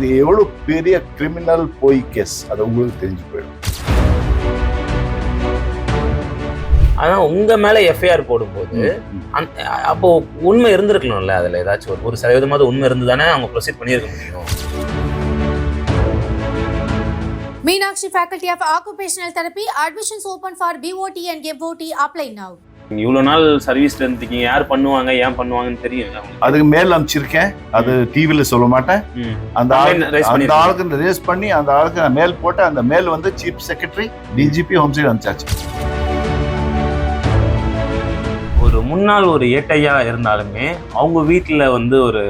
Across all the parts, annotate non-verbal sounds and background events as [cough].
இது எவ்வளவு பெரிய கிரிமினல் போய் கேஸ் அது உங்களுக்கு தெரிஞ்சு போயிடும் ஆனா உங்க மேல எஃப்ஐஆர் போடும்போது. அந்த- அப்போ உண்மை இருந்திருக்கணும்ல அதுல ஏதாச்சும் ஒரு ஒரு சதவீதமாவது உண்மை இருந்து தானே அவங்க ப்ரொசீட் பண்ணியிருக்க முடியும் Meenakshi Faculty of Occupational Therapy, admissions open for BOT and MOT. Apply now. நீங்க இவ்வளவு நாள் சர்வீஸ்ல இருந்தீங்க யார் பண்ணுவாங்க ஏன் பண்ணுவாங்கன்னு தெரியும் அதுக்கு மேல் அனுப்பிச்சிருக்கேன். அது டிவில சொல்ல மாட்டேன். அந்த அந்த. ஆளுக்கு ரேஸ் பண்ணி அந்த ஆளுக்கு நான் மேல் போட்டு அந்த மேல் வந்து chief secretary DGP home side அனுப்பிச்சாச்சு. ஒரு முன்னாள் ஒரு ஏட்டையா இருந்தாலுமே அவங்க வீட்டுல வந்து ஒரு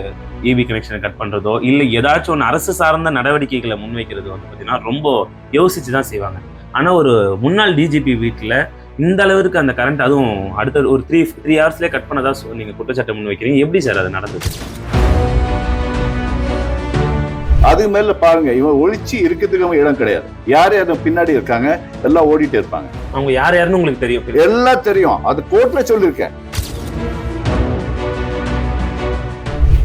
இபி கனெக்ஷனை கட் பண்றதோ இல்ல ஏதாச்சும் ஒன்று அரசு சார்ந்த நடவடிக்கைகளை முன்வைக்கிறது வந்து பாத்தீங்கன்னா ரொம்ப யோசிச்சு தான் செய்வாங்க. ஆனா ஒரு முன்னாள் டிஜிபி வீட்டுல இந்த அளவுக்கு அந்த கரண்ட் அதுவும் அடுத்த ஒரு த்ரீ த்ரீ ஹவர்ஸ்லேயே கட் பண்ணதா சொ- நீங்க குற்றச்சாட்டை முன்வைக்கிறீங்க எப்படி சார் அது நடந்தது? அதுக்கு மேல பாருங்க இவன் ஒழிச்சு இருக்கிறதுக்கு இடம் கிடையாது. யார் யார் பின்னாடி இருக்காங்க எல்லாம் ஓடிட்டே இருப்பாங்க. அவங்க யார் யாருன்னு உங்களுக்கு தெரியும். எல்லாம் தெரியும். அது கோர்ட்ல சொல்லியிருக்கேன்.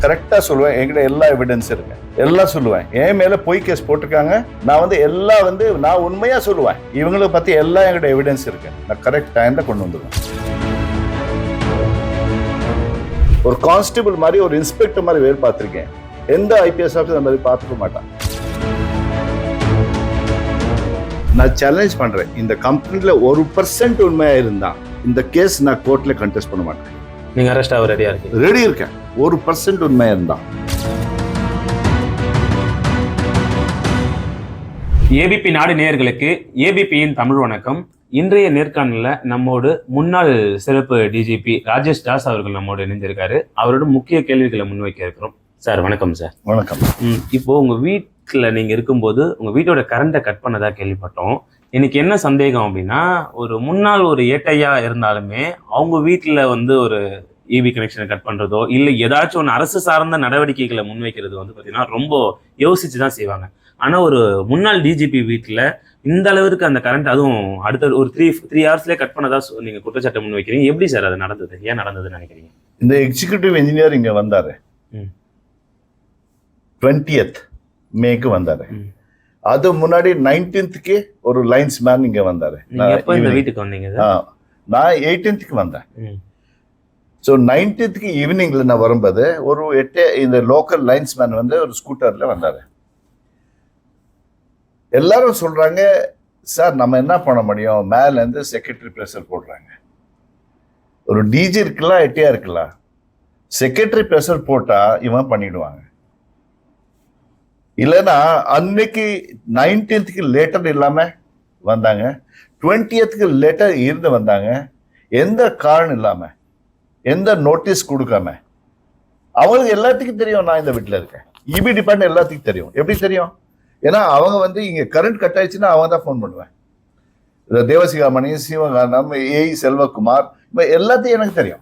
கரெக்டா சொல்லுவேன். என்கிட்ட எல்லா எவிடன்ஸ் இருக்கு. எல்லாம் சொல்லுவேன். என் மேல பொய் கேஸ் போட்டிருக்காங்க. நான் வந்து எல்லாம் வந்து நான் உண்மையா சொல்லுவேன். இவங்களை பத்தி எல்லாம் என்கிட்ட எவிடன்ஸ் இருக்கு. நான் கரெக்ட் டைம்ல கொண்டு வந்துடுவேன் ஒரு கான்ஸ்டபிள் மாதிரி ஒரு இன்ஸ்பெக்டர் மாதிரி வேலை பார்த்திருக்கேன். எந்த ஐபிஎஸ் ஆஃபீஸர் அந்த மாதிரி பார்த்துக்க மாட்டான். நான் சேலஞ்ச் பண்றேன். இந்த கம்பெனில ஒரு பர்சன்ட் உண்மையா இருந்தா இந்த கேஸ் நான் கோர்ட்ல கண்டெஸ்ட் பண்ண மாட்டேன். நீங்க அரெஸ்ட் ஆக ரெடியா இருக்கீங்க. ரெடி இருக்கேன். ஒரு பர்சன்ட் உண்மையா இருந்தா ஏபிபி நாடு நேயர்களுக்கு ஏபிபியின் தமிழ் வணக்கம். இன்றைய நேர்காணல்ல நம்மோடு முன்னாள் சிறப்பு டிஜிபி ராஜேஷ் தாஸ் அவர்கள் நம்மோடு இணைஞ்சிருக்காரு அவரோட முக்கிய கேள்விகளை முன்வைக்க இருக்கிறோம். சார் வணக்கம் சார். வணக்கம். ம், இப்போ உங்க வீட்டில் நீங்க இருக்கும்போது உங்க வீட்டோட கரண்ட்டை கட் பண்ணதா கேள்விப்பட்டோம். எனக்கு என்ன சந்தேகம் அப்படின்னா ஒரு முன்னாள் ஒரு ஏட்டையா இருந்தாலுமே அவங்க வீட்டில் வந்து ஒரு இபி கனெக்ஷனை கட் பண்றதோ இல்லை ஏதாச்சும் ஒன்று அரசு சார்ந்த நடவடிக்கைகளை முன்வைக்கிறது வந்து பார்த்தீங்கன்னா ரொம்ப யோசிச்சு தான் செய்வாங்க. ஆனா ஒரு முன்னாள் டிஜிபி வீட்டில் இந்த அளவுக்கு அந்த கரண்ட் அதுவும் அடுத்த ஒரு த்ரீ த்ரீ ஹவர்ஸ்லேயே கட் பண்ணதா சொ- நீங்க குற்றச்சாட்டை முன்வைக்கிறீங்க. எப்படி சார் அது நடந்தது? ஏன் நடந்ததுன்னு நினைக்கிறீங்க? இந்த எக்ஸிகியூட்டிவ் இன்ஜினியர் இங்க வந்தாரு. டுவெண்ட்டியத் மேக்கு வந்தாரு. அது முன்னாடி நைன்டீன்த்துக்கு ஒரு லைன்ஸ் மேன் இங்க வந்தாரு. நீங்க நான் எயிட்டீன்த்துக்கு வந்தேன். ஸோ நைன்டீன்த்துக்கு ஈவினிங்கில் நான் வரும்போது ஒரு எட்டு இந்த லோக்கல் லைன்ஸ்மேன் வந்து ஒரு ஸ்கூட்டரில் வந்தார். எல்லாரும் சொல்கிறாங்க சார் நம்ம என்ன பண்ண முடியும்? மேலேருந்து செக்ரட்டரி ப்ரெஷர் போடுறாங்க. ஒரு டிஜி இருக்கலாம் எட்டியா இருக்கலாம். செக்ரட்டரி ப்ரெஷர் போட்டால் இவன் பண்ணிடுவாங்க. இல்லைன்னா அன்னைக்கு நைன்டீன்த்துக்கு லேட்டர் இல்லாமல் வந்தாங்க. டுவெண்ட்டியத்துக்கு லேட்டர் இருந்து வந்தாங்க. எந்த காரணம் இல்லாமல் எந்த நோட்டீஸ் கொடுக்காம? அவங்களுக்கு எல்லாத்துக்கும் தெரியும் நான் இந்த வீட்டில் இருக்கேன். இபி டிபார்ட்மெண்ட் எல்லாத்துக்கும் தெரியும். எப்படி தெரியும்? ஏன்னா அவங்க வந்து இங்க கரண்ட் கட் ஆயிடுச்சுன்னா அவங்க தான் ஃபோன் பண்ணுவேன். இந்த தேவசிகாமணி சிவகானம் ஏய் செல்வகுமார் இப்ப எல்லாத்தையும் எனக்கு தெரியும்.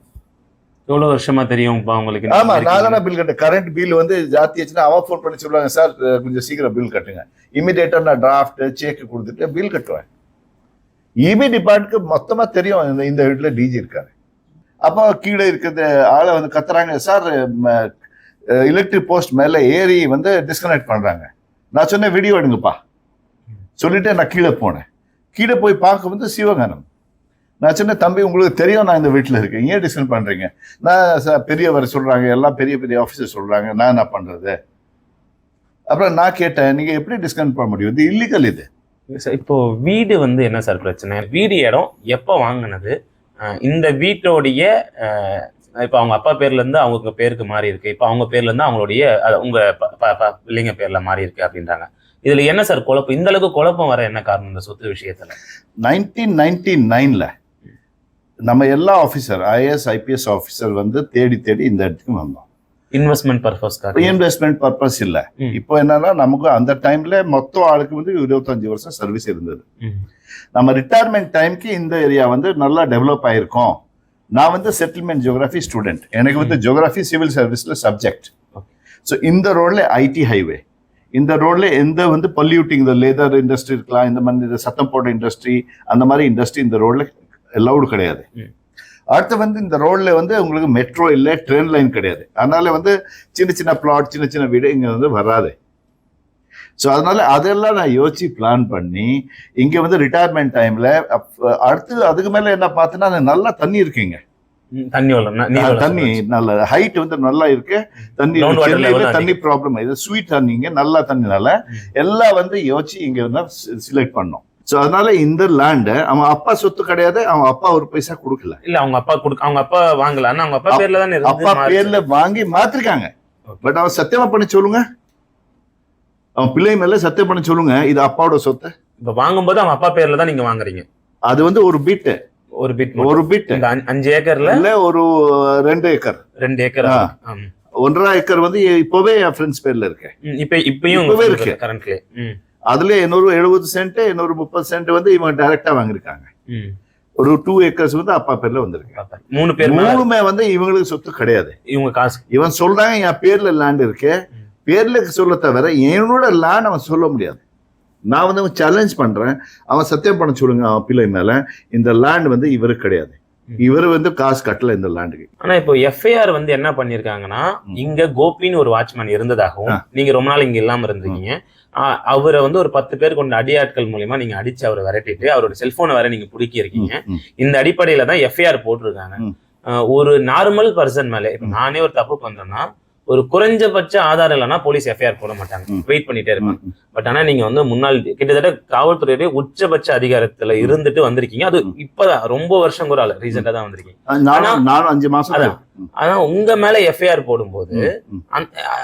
எவ்வளவு வருஷமா தெரியும் உங்களுக்கு? ஆமா நான்? தானே பில் கட்ட கரண்ட் பில் வந்து ஜாஸ்தி ஆச்சுன்னா அவன் ஃபோன் பண்ணி சொல்லுவாங்க சார் கொஞ்சம் சீக்கிரம் பில் கட்டுங்க. இமிடியேட்டா நான் டிராஃப்ட் செக் கொடுத்துட்டு பில் கட்டுவேன். இபி டிபார்ட்மெண்ட்க்கு மொத்தமா தெரியும் இந்த வீட்டுல டிஜி இருக்காரு. அப்போ கீழே இருக்கிறது ஆளை வந்து கத்துறாங்க. சார் எலக்ட்ரிக் போஸ்ட் மேலே ஏறி வந்து டிஸ்கனெக்ட் பண்ணுறாங்க நான் சொன்னேன் வீடியோ எடுங்கப்பா. சொல்லிட்டு நான் கீழே போனேன். கீழே போய் பார்க்க வந்து சிவகானம் நான் சொன்னேன் தம்பி உங்களுக்கு தெரியும் நான் இந்த வீட்டில் இருக்கேன். ஏன் டிஸ்கனெக்ட் பண்ணுறீங்க நான் சார் பெரியவர் சொல்கிறாங்க எல்லாம் பெரிய பெரிய ஆஃபீஸர் சொல்கிறாங்க நான் என்ன பண்ணுறது அப்புறம் நான் கேட்டேன் நீங்கள் எப்படி டிஸ்கவுண்ட் பண்ண முடியும்? இது இல்லீகல் இது. இப்போ வீடு வந்து என்ன சார் பிரச்சனை? வீடு இடம் எப்போ வாங்கினது? இந்த வீட்டோடைய இப்போ அவங்க அப்பா பேர்லேருந்து அவங்க பேருக்கு மாறி இருக்கு. இப்போ அவங்க பேர்லேருந்து அவங்களுடைய உங்கள் ப- ப- ப- பிள்ளைங்க பேரில் மாறி இருக்கு அப்படின்றாங்க. இதில் என்ன சார் குழப்பம்? இந்த அளவுக்கு குழப்பம் வர என்ன காரணம் இந்த சொத்து விஷயத்தில்? நைன்டீன் நைன்டி நைனில் நம்ம எல்லா ஆஃபீஸர் ஐஏஎஸ் ஐபிஎஸ் ஆஃபீஸர் வந்து தேடி தேடி இந்த இடத்துக்கு வந்தோம். இன்வெஸ்ட்மெண்ட் பர்பஸ்க்காக ரீஇன்வெஸ்ட்மெண்ட் பர்பஸ் இல்ல. இப்போ என்னன்னா நமக்கு அந்த டைம்ல மொத்தம் ஆளுக்கு வந்து இருபத்தஞ்சு வருஷம் சர்வீஸ் இருந்தது. நம்ம ரிட்டையர்மெண்ட் டைம்க்கு இந்த ஏரியா வந்து நல்லா டெவலப் ஆயிருக்கும். நான் வந்து செட்டில்மெண்ட் ஜியோகிராஃபி ஸ்டூடெண்ட் எனக்கு வந்து ஜியோகிராஃபி சிவில் சர்வீஸ்ல சப்ஜெக்ட். ஸோ இந்த ரோட்ல ஐடி ஹைவே இந்த ரோட்ல எந்த வந்து பொல்யூட்டிங் இந்த லேதர் இண்டஸ்ட்ரி இருக்கலாம் இந்த மாதிரி சத்தம் போட்ட இண்டஸ்ட்ரி அந்த மாதிரி இண்டஸ்ட்ரி இந்த ரோட்ல அலௌடு கிடையாது. அடுத்து வந்து இந்த ரோட்ல வந்து உங்களுக்கு மெட்ரோ இல்லை ட்ரெயின் லைன் கிடையாது. அதனால வந்து சின்ன சின்ன பிளாட் சின்ன சின்ன வீடு இங்க வந்து வராது. ஸோ அதனால அதெல்லாம் நான் யோசிச்சு பிளான் பண்ணி இங்க வந்து ரிட்டையர்மெண்ட் டைம்ல அடுத்து அதுக்கு மேல என்ன பார்த்தீங்கன்னா நல்லா தண்ணி இருக்குங்க. தண்ணி தண்ணி நல்ல ஹைட் வந்து நல்லா இருக்கு. தண்ணி தண்ணி ப்ராப்ளம் இது ஸ்வீட் தண்ணிங்க நல்லா தண்ணினால. எல்லாம் வந்து யோசிச்சு இங்க இருந்தா செலக்ட் பண்ணோம். ஸோ அதனால இந்த லேண்டை அவன் அப்பா சொத்து கிடையாது அவன் அப்பா ஒரு பைசா கொடுக்கல. இல்ல அவங்க அப்பா கொடுக்க அவங்க அப்பா வாங்கல. அவங்க அப்பா பேர்ல தானே அப்பா பேர்ல வாங்கி மாத்திருக்காங்க. பட் அவன் சத்தியமா பண்ணி சொல்லுங்க. அவன் பிள்ளை மேல சத்தியம் பண்ணி சொல்லுங்க இது அப்பாவோட சொத்து. இப்ப வாங்கும்போது அவங்க அப்பா பேர்ல தான் நீங்க வாங்குறீங்க. அது வந்து ஒரு பிட் ஒரு பிட் ஒரு பிட் அஞ்சு- ஏக்கர்ல? இல்ல ஒரு ரெண்டு ஏக்கர். ரெண்டு ஏக்கர். ஒன்றரை ஏக்கர் வந்து இப்பவே என் ஃப்ரெண்ட்ஸ் பேர்ல இருக்கு இப்ப இப்பயும் இப்பவே இருக்கு. கரண்ட்லயே அதுல இன்னொரு எழுபது சென்ட் இன்னொரு முப்பது சென்ட் வந்து இவங்க டைரக்டா வாங்கியிருக்காங்க. ஒரு டூ ஏக்கர்ஸ் வந்து அப்பா பேர்ல வந்திருக்கு. மூணு பேர் மூணுமே வந்து இவங்களுக்கு சொத்து கிடையாது. இவங்க காசு. இவன் சொல்றாங்க என் பேர்ல லேண்ட் இருக்கு. பேர்ல சொல்ல தவிர என்னோட லேண்ட் அவன் சொல்ல முடியாது. நான் வந்து அவன் சேலஞ்ச் பண்றேன். அவன் சத்தியம் பண்ண சொல்லுங்க அவன் பிள்ளை மேல. இந்த லேண்ட் வந்து இவருக்கு கிடையாது. இவர் வந்து காசு கட்டல இந்த லேண்டுக்கு ஆனா இப்போ எஃப்ஐஆர் வந்து என்ன பண்ணிருக்காங்கன்னா. இங்க கோபின்னு ஒரு வாட்ச்மேன் இருந்ததாகவும். நீங்க ரொம்ப நாள் இங்க இல்லாம இருந்திருக்கீங்க அவரை வந்து ஒரு பத்து பேர் கொண்ட அடியாட்கள் மூலியமா நீங்க அடிச்சு அவரை விரட்டிட்டு அவரோட செல்போனை வேற நீங்க புடுக்கி இருக்கீங்க. இந்த அடிப்படையில தான் எஃப்ஐஆர் போட்டிருக்காங்க ஒரு நார்மல் பர்சன் மேல. நானே ஒரு தப்பு பண்றேன்னா ஒரு குறைஞ்சபட்ச ஆதாரம் இல்லைன்னா போலீஸ் எஃப்ஐஆர் போட மாட்டாங்க. வெயிட் பண்ணிட்டே இருப்பாங்க. பட் ஆனா நீங்க வந்து முன்னாள் கிட்டத்தட்ட காவல்துறையுடைய உச்சபட்ச அதிகாரத்துல இருந்துட்டு வந்திருக்கீங்க. அது இப்பதான் ரொம்ப வருஷம் கூட இல்ல ரீசெண்டா தான் வந்திருக்கீங்க. அஞ்சு மாசம் அதான். ஆனா உங்க மேல எஃப்ஐஆர் போடும்போது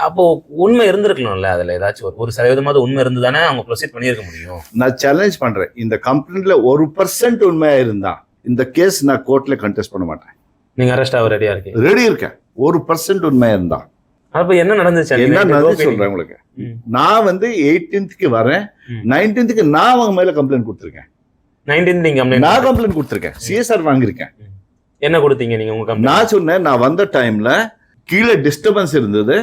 அப்போ உண்மை இருந்திருக்கணும்ல அதுல ஏதாச்சும் ஒரு சதவீதமாவது உண்மை இருந்து தானே அவங்க ப்ரொசீட் பண்ணியிருக்க முடியும்? நான் சேலஞ்ச் பண்றேன். இந்த கம்பெனில ஒரு பர்சன்ட் உண்மையா இருந்தா இந்த கேஸ் நான் கோர்ட்ல கண்டெஸ்ட் பண்ண மாட்டேன். நீங்க அரெஸ்ட் ஆக ரெடியா இருக்கீங்க. ரெடி இருக்கேன். ஒரு பர்சன்ட் உண்மையா இருந்தா. அப்ப என்ன நடந்துச்சு என்ன நடந்து சொல்றேன் உங்களுக்கு. நான் வந்து எயிட்டீன்த்க்கு வரேன். நைன்டீன்த்துக்கு நான் அவங்க மேல கம்ப்ளைண்ட் கொடுத்துருக்கேன். 19 நீங்க நான் கம்ப்ளைண்ட் கொடுத்துருக்கேன். சிஎஸ்ஆர் வாங்கியிருக்கேன். என்ன கொடுத்தீங்க நீங்க உங்க நான் சொன்னேன் நான் வந்த டைம்ல கீழே டிஸ்டர்பன்ஸ் இருந்தது.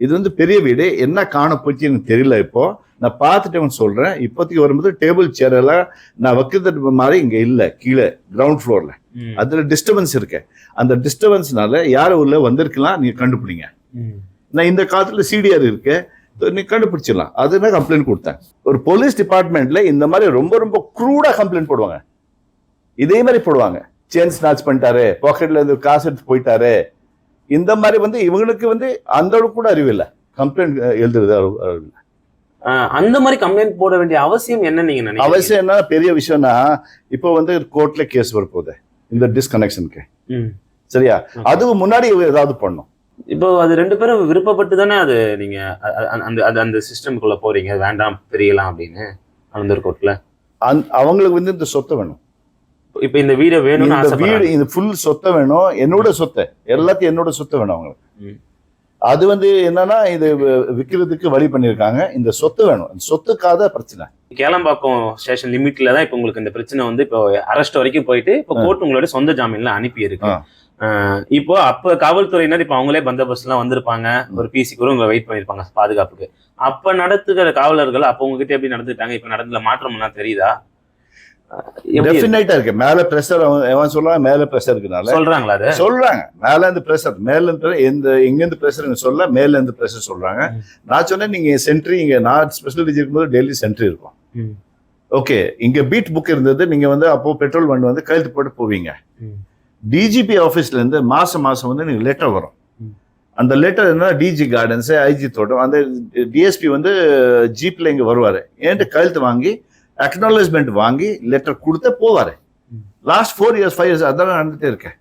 இது வந்து பெரிய வீடு. என்ன காண போச்சு எனக்கு தெரியல இப்போ. நான் பார்த்துட்டு அவன் சொல்றேன். இப்போதைக்கு வரும்போது டேபிள் சேர் எல்லாம் நான் வைக்கிறது மாதிரி இங்க இல்ல கீழே கிரவுண்ட் ஃப்ளோர்ல அதுல டிஸ்டர்பன்ஸ் இருக்கு. அந்த டிஸ்டர்பன்ஸ்னால யார் உள்ள வந்திருக்கலாம் நீங்க கண்டுபிடிங்க. நான் இந்த காலத்துல சிடிஆர் இருக்கு நீ கண்டுபிடிச்சிடலாம். அது நான் கம்ப்ளைண்ட் கொடுத்தேன்? ஒரு போலீஸ் டிபார்ட்மெண்ட்ல இந்த மாதிரி ரொம்ப ரொம்ப க்ரூடா கம்ப்ளைண்ட் போடுவாங்க. இதே மாதிரி போடுவாங்க. செயின் ஸ்நாச் பண்ணிட்டாரு பாக்கெட்ல இருந்து காசு எடுத்து போயிட்டாரு. இந்த மாதிரி வந்து இவங்களுக்கு வந்து அந்த அளவுக்கு கூட அறிவு இல்லை. கம்ப்ளைண்ட் எழுதுறது இல்ல. அந்த மாதிரி கம்ப்ளைண்ட் போட வேண்டிய அவசியம் என்ன நீங்க அவசியம் என்ன பெரிய விஷயம்னா இப்போ வந்து கோர்ட்ல கேஸ் வரப்போகுது. இந்த டிஸ்கனெக்ஷனுக்கு. சரியா. அதுக்கு முன்னாடி ஏதாவது பண்ணும் இப்போ அது ரெண்டு பேரும் விருப்பப்பட்டு தானே அது நீங்க அந்த அது அந்த சிஸ்டம்குள்ள போறீங்க. வேண்டாம் பிரியலாம் அப்படின்னு அனந்தர் அந்த- அவங்களுக்கு வந்து இந்த சொத்தை வேணும். இப்போ இந்த வீடை வேணும்னு இந்த வீடு இந்த ஃபுல் சொத்தை வேணும். என்னோட சொத்தை எல்லாத்தையும் என்னோட சொத்தை வேணும் அவங்களுக்கு. அது வந்து என்னன்னா இது வி- விக்கிறதுக்கு வழி பண்ணிருக்காங்க இந்த சொத்து வேணும். இந்த சொத்துக்காக பிரச்சனை. கேளம்பாக்கம் ஸ்டேஷன் லிமிட்ல தான் இப்போ உங்களுக்கு இந்த பிரச்சனை வந்து இப்போ அரெஸ்ட் வரைக்கும் போயிட்டு இப்போ கோர்ட் உங்களோட சொந்த ஜாமீன்ல அனுப்பி இருக்கு இப்போ அப்ப காவல்துறையினர் இப்போ அவங்களே பந்தோபஸ்த் எல்லாம் வந்திருப்பாங்க. ஒரு பிசி கூட உங்களை வெயிட் பண்ணிருப்பாங்க பாதுகாப்புக்கு. அப்ப நடத்துகிற காவலர்கள் அப்ப உங்ககிட்ட எப்படி நடந்துட்டாங்க இப்ப நடந்துல மாற்றம் எல்லாம் தெரியுதா? டெஃபினைட்டா இருக்கு? மேல பிரஷர் அவன் சொல்றான்? மேல பிரஷர் இருக்கனால. சொல்றாங்களா அது? சொல்றாங்க. மேல இருந்து பிரஷர் மேல இருந்து எந்த எங்க இருந்து பிரஷர் சொல்ல மேல இருந்து பிரஷர் சொல்றாங்க. நான் சொன்னேன் நீங்க சென்ட்ரி இங்க நான் ஸ்பெஷல் டிஜி இருக்கும்போது டெல்லி சென்ட்ரி இருக்கும். ஓகே இங்க பீட் புக் இருந்தது. நீங்க வந்து அப்போ பெட்ரோல் வண்டி வந்து கையெழுத்து போட்டு போவீங்க. டிஜிபி ஆஃபீஸ்ல இருந்து மாசம் மாசம் வந்து நீங்க லெட்டர் வரும். அந்த லெட்டர் என்ன டிஜி கார்டன்ஸ் ஐஜி தோட்டம் அந்த டிஎஸ்பி வந்து ஜீப்ல இங்க வருவாரு என்கிட்ட கையெழுத்து வாங்கி அக்னாலஜ்மெண்ட் வாங்கி லெட்டர் கொடுத்து போவாரு. Last four years five years அதான் நடந்துட்டே இருக்கேன்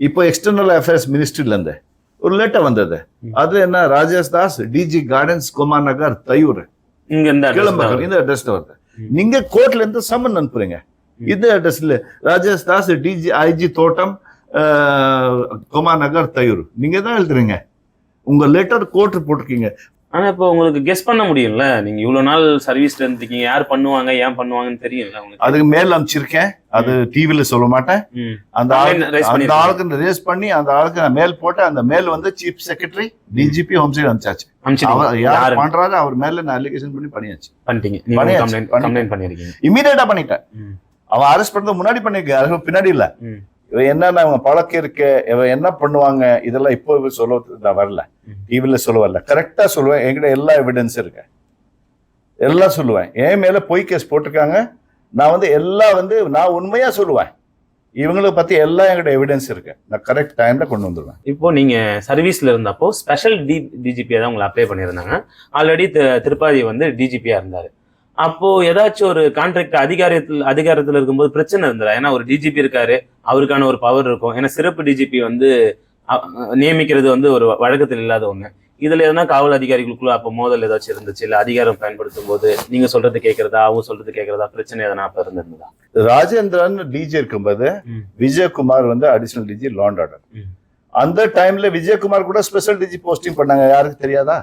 இப்போ எக்ஸ்டர்னல் அஃபேர்ஸ் மினிஸ்ட்ரில இருந்து ஒரு லெட்டர் வந்தது. அது என்ன ராஜேஷ் தாஸ் டிஜி கார்டன்ஸ் குமார் நகர் தையூர் இங்க இந்த வருது. இந்த அட்ரஸ்ல வருது. நீங்க கோர்ட்ல இருந்து சம்மன் அனுப்புறீங்க. இந்த அட்ரஸ்ல ராஜேஷ் தாஸ் டிஜி ஐஜி தோட்டம் குமார் நகர் தையூர் நீங்க தான் எழுதுறீங்க உங்க லெட்டர் கோர்ட் போட்டிருக்கீங்க ஆனா இப்போ உங்களுக்கு கெஸ் பண்ண முடியும்ல? நீங்க இவ்வளவு நாள் சர்வீஸ்ல இருந்திருக்கீங்க. யார் பண்ணுவாங்க ஏன் பண்ணுவாங்கன்னு தெரியும்ல உங்களுக்கு. அதுக்கு மேல் அமைச்சிருக்கேன் அது டிவில சொல்ல மாட்டேன். அந்த அந்த. ஆளுக்கு ரேஸ் பண்ணி அந்த ஆளுக்கு நான் மேல் போட்டு அந்த மேல் வந்து chief secretary DGP home side அனுப்பிச்சாச்சு. அவர் யார் பண்றாரு அவர் மேல நான் அலிகேஷன் பண்ணி பண்ணியாச்சு. பண்ணிட்டீங்க. பண்ணியாச்சு, கம்ப்ளைண்ட் பண்ணிருக்கீங்க. இமீடியட்டா பண்ணிட்டேன். அவன் அரெஸ்ட் பண்றது முன்னாடி பண்ணிருக்க பின்னாடி இல்ல. இவன் என்னென்ன அவங்க பழக்கம் இருக்கு இவன் என்ன பண்ணுவாங்க இதெல்லாம் இப்போ இவன் சொல்ல நான் வரல. ம். டிவில சொல்ல வரல. கரெக்டா சொல்லுவேன். என்கிட்ட எல்லா எவிடன்ஸ் இருக்கு. எல்லாம் சொல்லுவேன். என் மேல பொய் கேஸ் போட்டிருக்காங்க. நான் வந்து எல்லாம் வந்து நான் உண்மையா சொல்லுவேன். இவங்களை பத்தி எல்லாம் என்கிட்ட எவிடன்ஸ் இருக்கு. நான் கரெக்ட் டைம்ல கொண்டு வந்துடுவேன் இப்போ நீங்க சர்வீஸ்ல இருந்தப்போ ஸ்பெஷல் டி டிஜிபியா தான் உங்களை அப்ளை பண்ணியிருந்தாங்க. ஆல்ரெடி திருப்பாதி வந்து டிஜிபியா இருந்தாரு. அப்போ ஏதாச்சும் ஒரு கான்ட்ராக்ட் அதிகாரத்தில் அதிகாரத்தில் இருக்கும்போது பிரச்சனை இருந்ததா ஏன்னா ஒரு டிஜிபி இருக்காரு அவருக்கான ஒரு பவர் இருக்கும். ஏன்னா சிறப்பு டிஜிபி வந்து நியமிக்கிறது வந்து ஒரு வழக்கத்தில் இல்லாத ஒண்ணு. இதுல எதனா காவல் அதிகாரிகளுக்குள்ள அப்போ மோதல் ஏதாச்சும் இருந்துச்சு? இல்ல அதிகாரம் பயன்படுத்தும் போது நீங்க சொல்றது கேட்கறதா அவங்க சொல்றது கேட்கறதா பிரச்சனை எதனா அப்ப இருந்திருந்ததா? ராஜேந்திரன் டிஜி இருக்கும்போது. விஜயகுமார் வந்து அடிஷனல் டிஜி லாண்ட் ஆர்டர். அந்த டைம்ல விஜயகுமார் கூட ஸ்பெஷல் டிஜி போஸ்டிங் பண்ணாங்க. யாருக்கு தெரியாதா?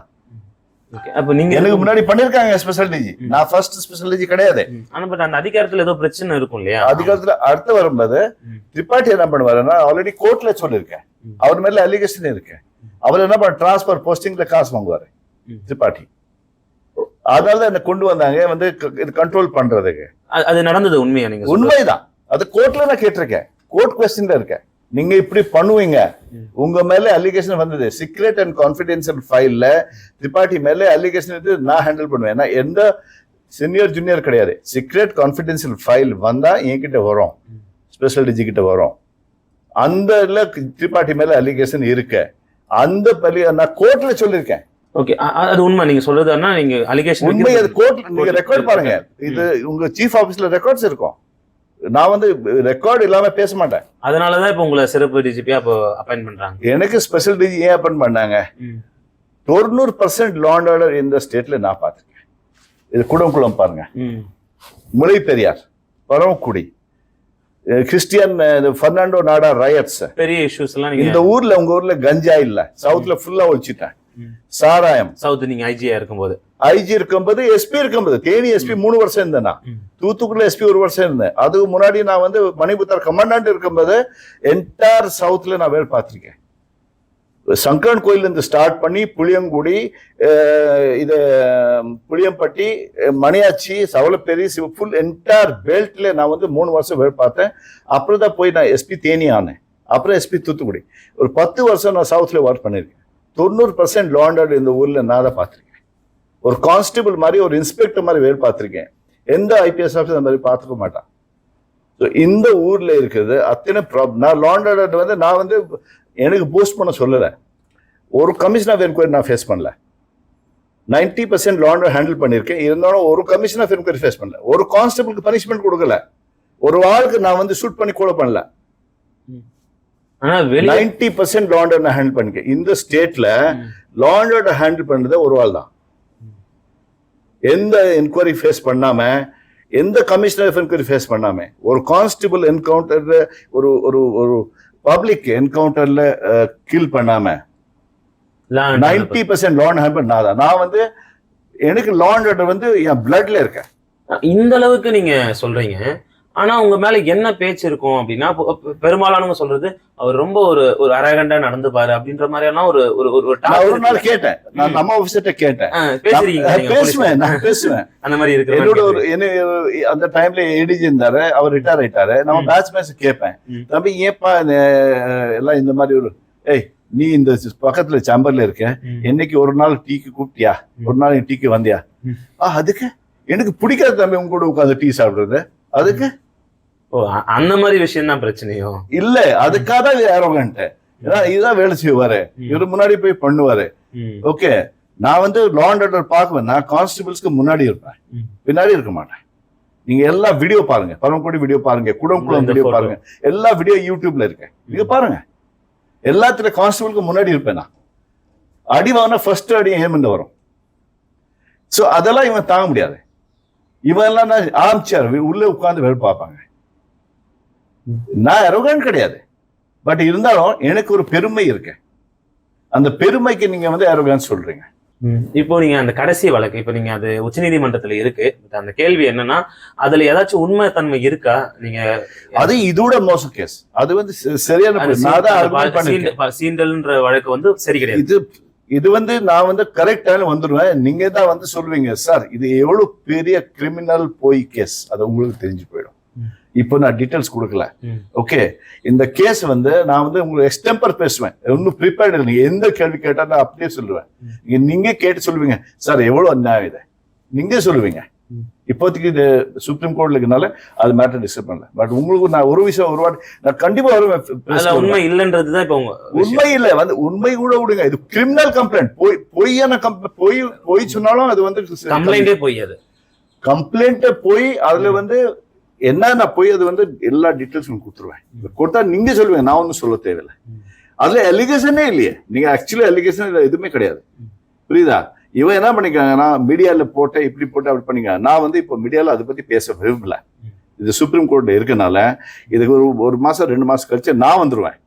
அப்போ நீங்க எனக்கு முன்னாடி பண்ணிருக்காங்க ஸ்பெஷல் டிஜி நான் ஃபர்ஸ்ட் ஸ்பெஷல் டிஜி கிடையாது. ஆனா பட் அந்த அதிகாரத்துல ஏதோ பிரச்சனை இருக்கும் இல்லையா? அதிகாரத்துல அடுத்து வரும்போது. திரிபாட்டி என்ன பண்ணுவாருன்னா ஆல்ரெடி கோர்ட்ல சொல்லியிருக்கேன். அவர் மேல அலிகேஷன் இருக்கு அவர் என்ன பண்ண டிரான்ஸ்பர் போஸ்டிங்ல காசு வாங்குவாரு. திரிபாட்டி அதனால என்ன கொண்டு வந்தாங்க வந்து இது கண்ட்ரோல் பண்றதுக்கு. அது- நடந்தது உண்மையா நீங்க? உண்மைதான். அது கோர்ட்ல நான் கேட்டிருக்கேன். கோர்ட் கொஸ்டின்ல இருக்கேன். நீங்க இப்படி பண்ணுவீங்க. உங்க மேல அலிகேஷன் வந்தது. சீக்ரெட் அண்ட் கான்பிடென்சியல் ஃபைல்ல திரிபாட்டி மேல அலிகேஷன் எடுத்து நான் ஹேண்டில் பண்ணுவேன். ஏன்னா எந்த சீனியர் ஜூனியர் கிடையாது. சீக்ரெட் கான்பிடென்சியல் ஃபைல் வந்தா என்கிட்ட வரும். ஸ்பெஷல் டிஜி கிட்ட வரும். அந்த திரிபாட்டி மேல அலிகேஷன் இருக்கு. அந்த பலி நான் கோர்ட்ல சொல்லியிருக்கேன். ஓகே அது உண்மை. நீங்க சொல்றதுன்னா நீங்க அலிகேஷன் உண்மை அது கோர்ட் நீங்க ரெக்கார்ட் பாருங்க. இது உங்க சீஃப் ஆபீஸ்ல ரெக்கார்ட்ஸ் இருக்கும். நான் வந்து ரெக்கார்ட் இல்லாம பேச மாட்டேன். அதனாலதான் இப்ப உங்களை சிறப்பு டிஜிபியா இப்போ அப்பாயின் பண்றாங்க. எனக்கு ஸ்பெஷல் டிஜி ஏன் அப்பன் பண்ணாங்க? தொண்ணூறு பர்சன்ட் லாண்ட் ஆர்டர் இந்த ஸ்டேட்ல நான் பார்த்திருக்கேன். இது குடங்குளம் பாருங்க. ம். முலை பெரியார் பரமக்குடி அஹ் கிறிஸ்டியன் அஹ், பெர்னாண்டோ நாடா ரயட்ஸ் பெரிய இஷ்யூஸ் எல்லாம் இந்த ஊர்ல உங்க ஊர்ல கஞ்சா இல்ல. சவுத்ல ஃபுல்லா ஒழிச்சிட்டேன். சாராயம். சவுத் நீங்க ஐஜியா இருக்கும்போது. ஐஜி இருக்கும்போது எஸ்பி இருக்கும்போது தேனி எஸ்பி மூணு வருஷம் இருந்தேன் நான். தூத்துக்குடியில எஸ்பி ஒரு வருஷம் இருந்தேன். அதுக்கு முன்னாடி நான் வந்து மணிபுத்தர் கமாண்டன்ட் இருக்கும்போது என்டையர் சவுத்ல நான் வேலை பார்த்திருக்கேன். சங்கரன் கோயில்ல இருந்து ஸ்டார்ட் பண்ணி புளியங்குடி இது புளியம்பட்டி மணியாச்சி சவலப்பேரி ஃபுல் என்டையர் பெல்ட்ல நான் வந்து மூணு வருஷம் வேலை பார்த்தேன். அப்புறம் தான் போய் நான் எஸ்பி தேனி ஆனேன். அப்புறம் எஸ்பி தூத்துக்குடி. ஒரு பத்து வருஷம் நான் சவுத்ல ஒர்க் பண்ணியிருக்கேன் தொண்ணூறு பர்சன்ட் லாண்டர்டு இந்த ஊரில் நான் தான் பார்த்துருக்கேன். ஒரு கான்ஸ்டபிள் மாதிரி ஒரு இன்ஸ்பெக்டர் மாதிரி வேலை பார்த்துருக்கேன். எந்த ஐபிஎஸ் ஆஃபீஸர் அந்த மாதிரி பார்த்துக்க மாட்டான். ஸோ இந்த ஊரில் இருக்கிறது அத்தனை ப்ராப்ளம் நான் லாண்டட் வந்து நான் வந்து எனக்கு போஸ்ட் பண்ண சொல்லலை. ஒரு கமிஷனர் என்கொயரி நான் ஃபேஸ் பண்ணல. நைன்டி பர்சன்ட் லாண்டர் ஹேண்டில் பண்ணியிருக்கேன். இருந்தாலும் ஒரு கமிஷன் ஆஃப் என்கொயரி ஃபேஸ் பண்ணல. ஒரு கான்ஸ்டபிளுக்கு பனிஷ்மெண்ட் கொடுக்கல. ஒரு ஆளுக்கு நான் வந்து ஷூட் பண்ணி கூட பண்ணல. நைன்டி பர்சன்ட் லாண்டர் நான் ஹேண்டில் பண்ணிருக்கேன் இந்த ஸ்டேட்ல லாண்டர்ட ஹேண்டில் பண்ணது ஒரு ஆள் தான் எந்த என்கொயரி ஃபேஸ் பண்ணாம எந்த கமிஷனர் என்கொயரி ஃபேஸ் பண்ணாம ஒரு கான்ஸ்டபிள் என்கவுண்டர்ல ஒரு ஒரு ஒரு பப்ளிக் என்கவுண்டர்ல கில் பண்ணாம நைன்டி பர்சன்ட் லாண்ட் ஹேண்ட் நான் தான் நான் வந்து எனக்கு லாண்ட் வந்து என் பிளட்ல இருக்கேன். இந்த அளவுக்கு நீங்க சொல்றீங்க. ஆனா உங்க மேல என்ன பேச்சு இருக்கும் அப்படின்னா பெரும்பாலானவங்க சொல்றது அவர் ரொம்ப ஒரு ஒரு அரகண்டா நடந்துப்பாரு அப்படின்ற மாதிரி எல்லாம் ஒரு ஒரு ஒரு நாள். கேட்டேன் நான் நம்ம ஆஃபீஸர்ட்ட கேட்டேன் பேசுறீங்க பேசுவேன். நான் பேசுவேன் [laughs] அந்த மாதிரி இருக்கு என்னோட ஒரு என்ன அந்த டைம்ல ஏடிஜி இருந்தாரு அவர் ரிட்டையர் ஆயிட்டாரு நம்ம. பேட்ச் மேட்ச் கேட்பேன். தம்பி ஏப்பா எல்லாம் இந்த மாதிரி ஒரு ஏய் நீ இந்த பக்கத்துல சேம்பர்ல இருக்க என்னைக்கு ஒரு நாள் டீக்கு கூப்பிட்டியா. ஒரு நாள் டீக்கு வந்தியா. ஆ அதுக்கு எனக்கு பிடிக்காது தம்பி உங்க கூட உட்காந்து டீ சாப்பிடுறது அதுக்கு? ஓ அந்த மாதிரி விஷயம் தான் பிரச்சனையோ? இல்ல அதுக்காக தான் ஏரோகன்ட்டு ஏன்னா இதுதான் வேலை செய்வாரு. இவரு முன்னாடி போய் பண்ணுவாரு. ஓகே. நான் வந்து லாண்ட் ஆர்டர் பார்க்குவேன். நான் கான்ஸ்டபிள்ஸ்க்கு முன்னாடி இருப்பேன். பின்னாடி இருக்க மாட்டேன். நீங்க எல்லா வீடியோ பாருங்க. பரமக்குடி வீடியோ பாருங்க. குடங்குளம் இந்த வீடியோ. பாருங்க. எல்லா வீடியோ யூடியூப்ல இருக்கு. நீங்க பாருங்க. எல்லாத்துல கான்ஸ்டபிளுக்கு முன்னாடி இருப்பேன் நான். அடி வாங்கினா ஃபர்ஸ்ட் அடி ஏமந்து வரும். சோ அதெல்லாம் இவன் தாங்க முடியாது. இவன் எல்லாம் நான் ஆரம்பிச்சார் உள்ள உட்கார்ந்து வேலை பார்ப்பாங்க. நான் அரோகன் கிடையாது. பட் இருந்தாலும் எனக்கு ஒரு பெருமை இருக்கு. அந்த பெருமைக்கு நீங்க வந்து அரோகன் சொல்றீங்க. இப்போ நீங்க அந்த கடைசி வழக்கு இப்போ நீங்க அது உச்சநீதிமன்றத்துல இருக்கு. அந்த கேள்வி என்னன்னா அதுல ஏதாச்சும் உண்மை தன்மை இருக்கா? நீங்க அது இதோட மோசம் கேஸ் அது வந்து சரியான சீண்டல்ன்ற வழக்கு வந்து சரி கிடையாது. இது இது வந்து நான் வந்து கரெக்ட் டைம் வந்துருவேன். நீங்க தான் வந்து சொல்லுவீங்க சார் இது எவ்வளவு பெரிய கிரிமினல் போய் கேஸ் அது உங்களுக்கு தெரிஞ்சு போயிடும். இப்போ நான் டீட்டெயில்ஸ் கொடுக்கல. ஓகே இந்த கேஸ் வந்து நான் வந்து உங்களுக்கு எக்ஸ்டெம்பர் பேசுவேன். ஒன்றும் ப்ரிப்பேர்டு நீங்க எந்த கேள்வி கேட்டா நான் அப்படியே சொல்லுவேன். ம். நீங்க- நீங்க கேட்டு சொல்லுவீங்க சார் எவ்வளவு அநியாயம் இது? நீங்க சொல்லுவீங்க. இப்போதைக்கு இது சுப்ரீம் கோர்ட்ல இருக்கனால அது மேட்டர் டிஸ்டர்ப் பண்ணல. பட் உங்களுக்கு நான் ஒரு விஷயம் ஒரு வாட்டி நான் கண்டிப்பா வருவேன் உண்மை இல்லைன்றது தான் இப்போ. உண்மை இல்ல வந்து உண்மை கூட விடுங்க. இது கிரிமினல் கம்ப்ளைண்ட் பொய் பொய்யான பொய் பொய் சொன்னாலும் அது வந்து கம்ப்ளைண்டே போய் அது. கம்ப்ளைண்ட் போய் அதுல வந்து என்ன நான் போய் அது வந்து எல்லா டீட்டெயில்ஸ் கொடுத்துருவேன். கொடுத்தா நீங்க சொல்லுவீங்க நான் ஒன்றும் சொல்ல தேவையில்லை. அதுல எலிகேஷனே இல்லையே. நீங்க ஆக்சுவலி எலிகேஷன் எதுவுமே கிடையாது. புரியுதா? இவன் என்ன பண்ணிக்காங்க நான் மீடியால போட்டேன் இப்படி போட்டேன் அப்படி பண்ணிக்க நான் வந்து இப்போ மீடியால அதை பத்தி பேச விரும்பல. இது சுப்ரீம் கோர்ட்ல இருக்கனால இதுக்கு ஒரு ஒரு மாசம் ரெண்டு மாசம் கழிச்சு நான் வந்துருவேன்.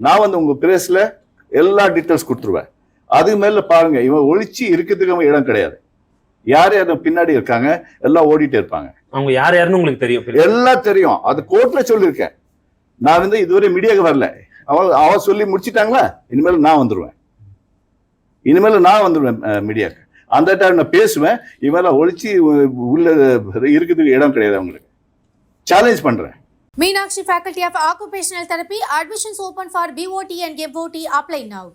நான் வந்து உங்க பிரேஸ்ல எல்லா டீட்டெயில்ஸ் கொடுத்துருவேன். அதுக்கு மேல பாருங்க இவன் ஒழிச்சு இருக்கிறதுக்கு இடம் கிடையாது. யார் யார் பின்னாடி இருக்காங்க எல்லாம் ஓடிட்டே இருப்பாங்க. அவங்க யார் யாருன்னு உங்களுக்கு தெரியும் எல்லாம் தெரியும். அது கோர்ட்ல சொல்லியிருக்கேன். நான் வந்து இதுவரை மீடியாவுக்கு வரல. அவ அவ சொல்லி முடிச்சிட்டாங்களா? இனிமேல் நான் வந்துருவேன். இனிமேல் நான் வந்துடுவேன் மீடியாவுக்கு அந்த டைம் நான் பேசுவேன். இவெல்லாம் ஒழிச்சு உள்ள இருக்கிறதுக்கு இடம் கிடையாது அவங்களுக்கு. சேலஞ்ச் பண்ணுறேன் Meenakshi faculty of occupational therapy admissions open for BOT and FOT apply now